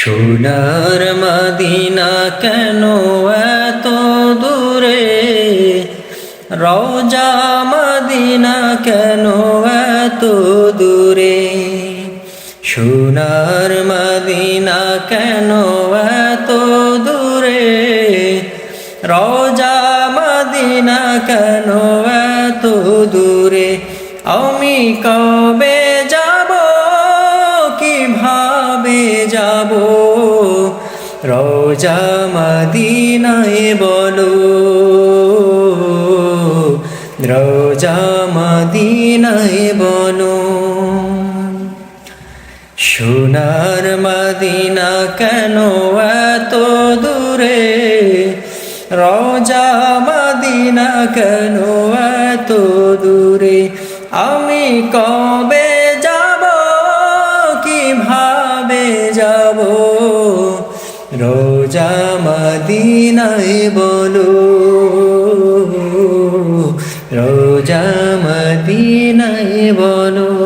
সোনার মদিনা কেন এত দূরে? রওজা মদিনা কেন এত দূরে? সোনার মদিনা কেন এত দূরে? রওজা মদিনা কেন এত দূরে? আমি কবে কীভাবে যাব। রোজা মদিনায় বলো। রোজা মদিনায় বলো। সোনার মদিনা কেন এত দূরে? রোজা মদিনা কেন এত দূরে? আমি কবে রোজা মদিনায় বলো। রোজা মদিনায় বলো।